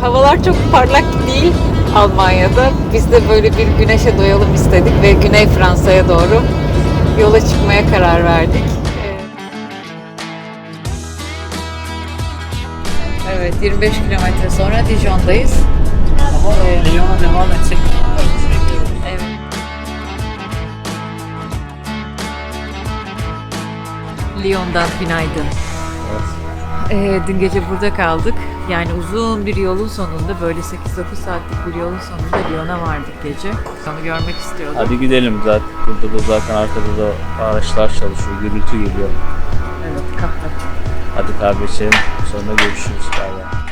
Havalar çok parlak değil Almanya'da. Biz de böyle bir güneşe doyalım istedik ve Güney Fransa'ya doğru yola çıkmaya karar verdik. Ee, Evet, 25 kilometre sonra Dijon'dayız. Ama Lyon'a devam etsek Evet. Lyon'dan günaydın. Ee, dün gece burada kaldık. Yani uzun bir yolun sonunda böyle 8-9 saatlik bir yolun sonunda Lyon'a vardık gece. Onu görmek istiyordum. Hadi gidelim zaten. Burada da zaten arkada da araçlar çalışıyor. Gürültü geliyor. Evet, kahve. Hadi kahve içelim. Sonra görüşürüz. Bay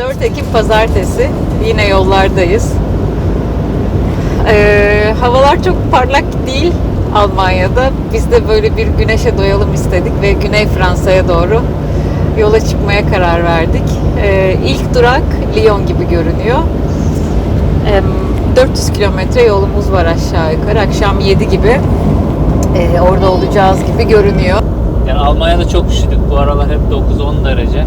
...4 Ekim Pazartesi. Yine yollardayız. Ee, havalar çok parlak değil Almanya'da. Biz de böyle bir güneşe doyalım istedik ve Güney Fransa'ya doğru yola çıkmaya karar verdik. Ee, ilk durak Lyon gibi görünüyor. Em, 400 kilometre yolumuz var aşağı yukarı. Akşam 7 gibi e, orada olacağız gibi görünüyor. Yani Almanya'da çok üşüdük. Bu aralar hep 9-10 derece.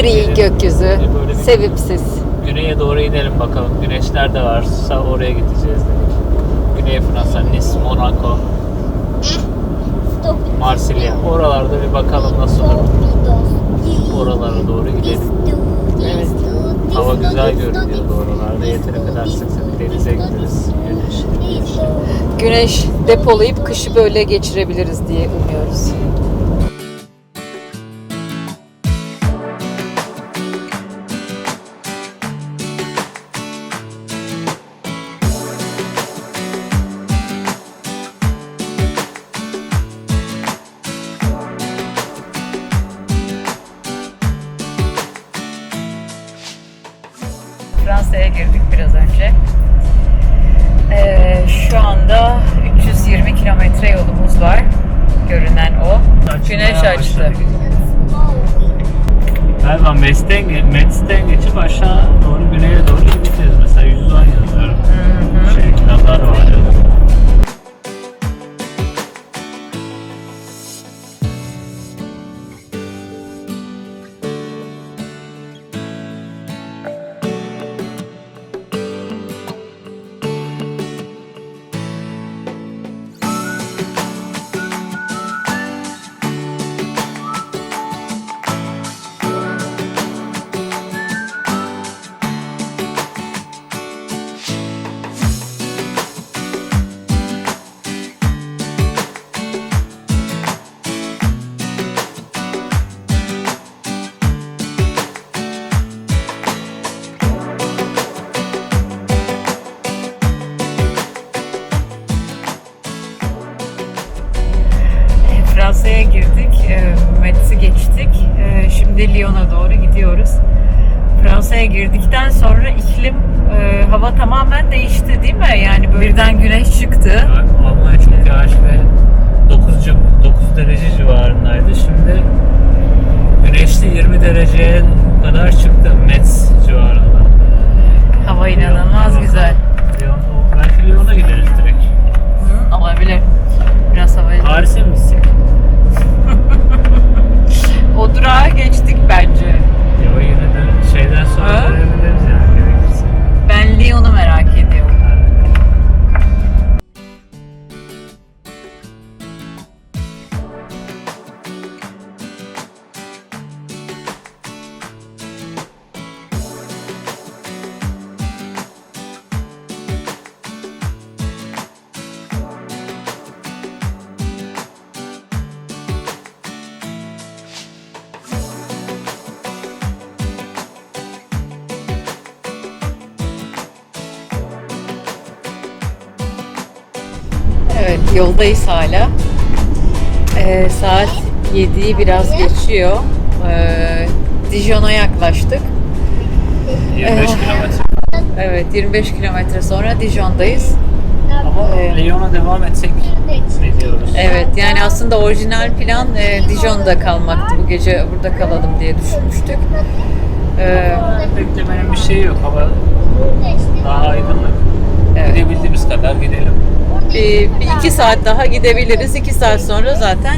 Gri gökyüzü, Böyle bir- sevimsiz. Güneye doğru inelim bakalım. Güneş nerede varsa oraya gideceğiz dedik. Güney Fransa, Nice, Monaco, Marsilya. Oralarda bir bakalım nasıl olur. Oralara doğru gidelim. Evet. Hava güzel görünüyor oralarda. Yeteri kadar sık sık denize gideriz. Güneşli. Güneş depolayıp kışı böyle geçirebiliriz diye umuyoruz. Fransa'ya girdik biraz önce. Ee, şu anda 320 kilometre yolumuz var. Görünen o. Güneş açtı. Galiba Metz'ten, Metz'ten geçip aşağı doğru güneye doğru gideceğiz. Mesela 110 yazıyorum. Şey, kitaplar var. Doğru gidiyoruz. Fransa'ya girdikten sonra iklim, e, hava tamamen değişti değil mi? Yani böyle birden güneş çıktı. Almanya çok yağış ve 9, 9 derece civarındaydı. Şimdi güneşli 20 dereceye kadar çıktı Metz civarında. Hava inanılmaz Lyon- güzel. Lyon, belki Lyon'a gideriz direkt. Hı, olabilir. Biraz hava Paris'e mi yoldayız hala. Ee, saat 7'yi biraz geçiyor. Ee, Dijon'a yaklaştık. 25 Evet. kilometre. Evet 25 kilometre sonra Dijon'dayız. Ama Evet. Lyon'a devam etsek ne diyoruz? Evet yani aslında orijinal plan e, Dijon'da kalmaktı. Bu gece burada kalalım diye düşünmüştük. Ee, Ama beklemenin bir şeyi yok. Hava daha aydınlık. Evet. Gidebildiğimiz kadar gidelim. Bir, bir iki saat daha gidebiliriz. İki saat sonra zaten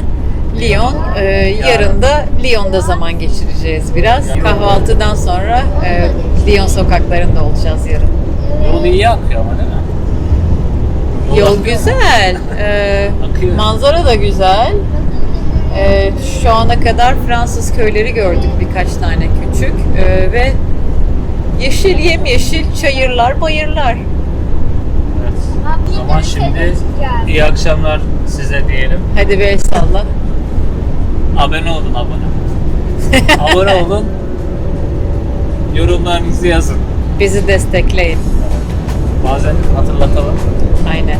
Lyon. Ee, yarın da Lyon'da zaman geçireceğiz biraz. Kahvaltıdan sonra e, Lyon sokaklarında olacağız yarın. Yol iyi akıyor ama değil mi? Yol güzel. Ee, Akıyor. manzara da güzel. Ee, şu ana kadar Fransız köyleri gördük birkaç tane küçük Ee, ve yeşil yemyeşil çayırlar, bayırlar. Zaman şimdi iyi akşamlar size diyelim. Hadi el salla. Abone olun abone. abone olun. Yorumlarınızı yazın. Bizi destekleyin. Bazen hatırlatalım. Aynen.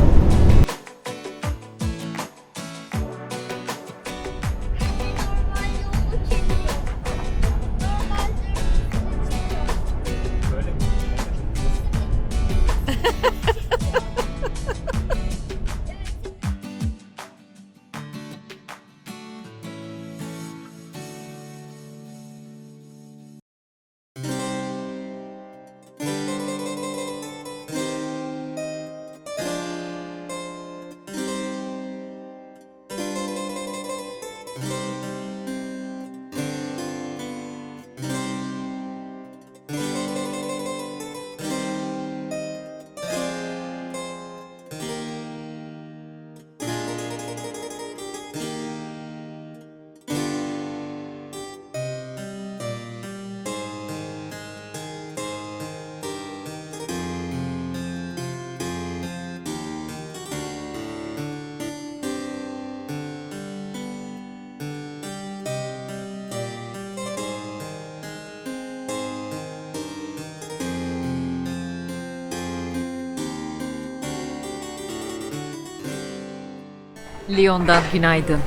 Lyon'dan günaydın.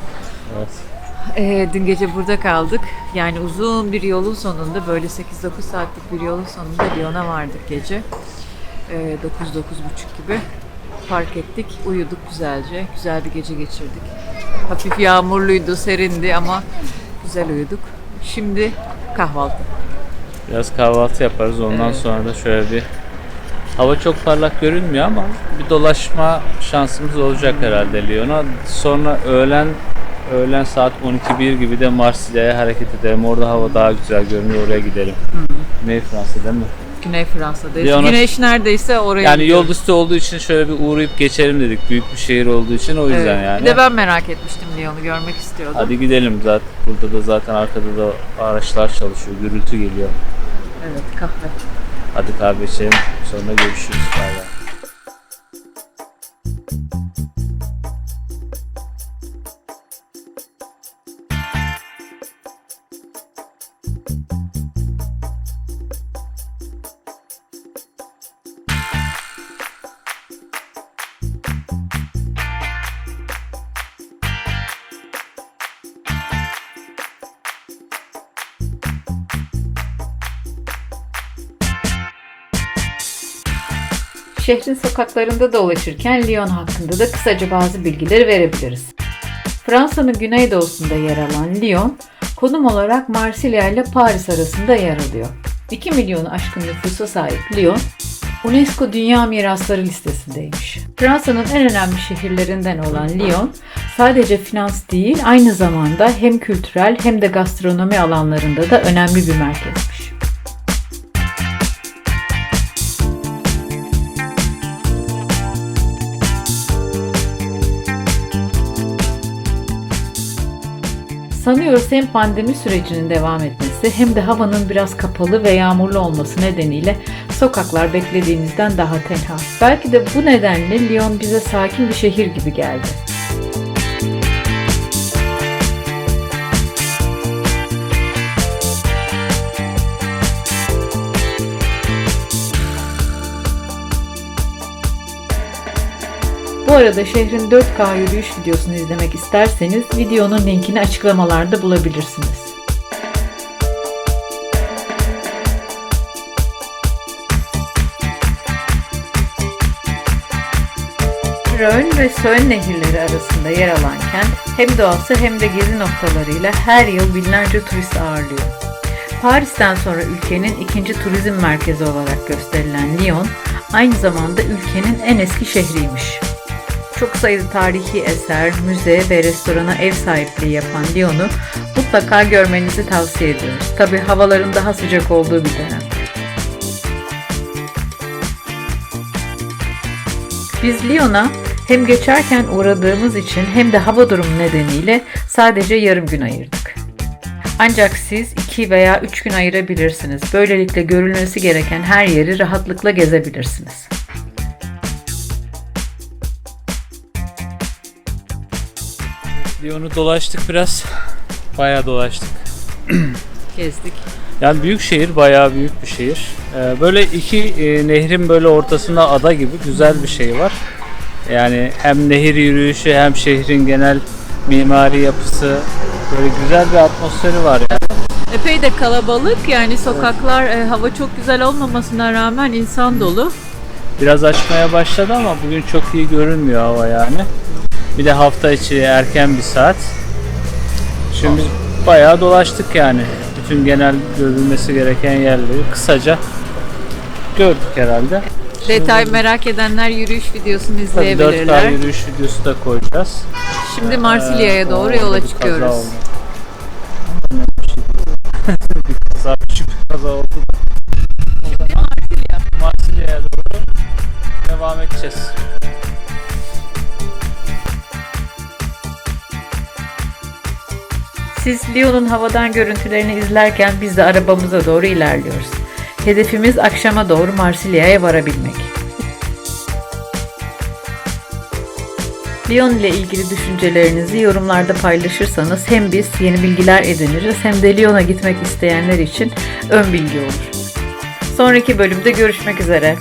Evet. Ee, dün gece burada kaldık. Yani uzun bir yolun sonunda böyle 8-9 saatlik bir yolun sonunda Lyon'a vardık gece. Ee, 9-9.30 gibi park ettik. Uyuduk güzelce. Güzel bir gece geçirdik. Hafif yağmurluydu, serindi ama güzel uyuduk. Şimdi kahvaltı. Biraz kahvaltı yaparız. Ondan Evet. sonra da şöyle bir hava çok parlak görünmüyor ama bir dolaşma şansımız olacak herhalde Lyon'a. Sonra öğlen öğlen saat 12-1 gibi de Marsilya'ya hareket edelim. Orada hava daha güzel görünüyor. Oraya gidelim. Güney Fransa değil mi? Güney Fransa'dayız. Lyon'a- Güneş neredeyse oraya Yani gidiyoruz. yol üstü olduğu için şöyle bir uğrayıp geçelim dedik. Büyük bir şehir olduğu için o yüzden Evet. yani. Bir de ben merak etmiştim Lyon'u görmek istiyordum. Hadi gidelim zaten. Burada da zaten arkada da araçlar çalışıyor. Gürültü geliyor. Evet kahve. Hadi kahve içelim. Sonra görüşürüz. Bay bay. Şehrin sokaklarında dolaşırken Lyon hakkında da kısaca bazı bilgileri verebiliriz. Fransa'nın güneydoğusunda yer alan Lyon, konum olarak Marsilya ile Paris arasında yer alıyor. 2 milyonu aşkın nüfusa sahip Lyon, UNESCO Dünya Mirasları listesindeymiş. Fransa'nın en önemli şehirlerinden olan Lyon, sadece finans değil aynı zamanda hem kültürel hem de gastronomi alanlarında da önemli bir merkezmiş. Sanıyoruz hem pandemi sürecinin devam etmesi hem de havanın biraz kapalı ve yağmurlu olması nedeniyle sokaklar beklediğimizden daha tenha. Belki de bu nedenle Lyon bize sakin bir şehir gibi geldi. Arada şehrin 4K yürüyüş videosunu izlemek isterseniz videonun linkini açıklamalarda bulabilirsiniz. Rhön ve Söğün nehirleri arasında yer alan kent hem doğası hem de gezi noktalarıyla her yıl binlerce turist ağırlıyor. Paris'ten sonra ülkenin ikinci turizm merkezi olarak gösterilen Lyon, aynı zamanda ülkenin en eski şehriymiş. Çok sayıda tarihi eser, müze ve restorana ev sahipliği yapan Lyon'u mutlaka görmenizi tavsiye ediyoruz. Tabi havaların daha sıcak olduğu bir dönem. Biz Lyon'a hem geçerken uğradığımız için hem de hava durumu nedeniyle sadece yarım gün ayırdık. Ancak siz 2 veya 3 gün ayırabilirsiniz. Böylelikle görülmesi gereken her yeri rahatlıkla gezebilirsiniz. Lyon'u dolaştık biraz. Bayağı dolaştık. Gezdik. Yani büyük şehir, bayağı büyük bir şehir. Ee, böyle iki e, nehrin böyle ortasında ada gibi güzel bir şey var. Yani hem nehir yürüyüşü hem şehrin genel mimari yapısı böyle güzel bir atmosferi var yani. Epey de kalabalık yani sokaklar e, hava çok güzel olmamasına rağmen insan dolu. Biraz açmaya başladı ama bugün çok iyi görünmüyor hava yani. Bir de hafta içi erken bir saat. Şimdi biz bayağı dolaştık yani. Bütün genel görülmesi gereken yerleri kısaca gördük herhalde. Detay merak edenler yürüyüş videosunu Tabii 4K izleyebilirler. yürüyüş videosu da koyacağız. Şimdi Marsilya'ya Ee, doğru orada yola bir kaza çıkıyoruz. oldu. bir kaza, küçük bir kaza oldu. Şimdi Marsilya. Marsilya'ya doğru devam edeceğiz. Siz Lyon'un havadan görüntülerini izlerken biz de arabamıza doğru ilerliyoruz. Hedefimiz akşama doğru Marsilya'ya varabilmek. Lyon ile ilgili düşüncelerinizi yorumlarda paylaşırsanız hem biz yeni bilgiler ediniriz hem de Lyon'a gitmek isteyenler için ön bilgi olur. Sonraki bölümde görüşmek üzere.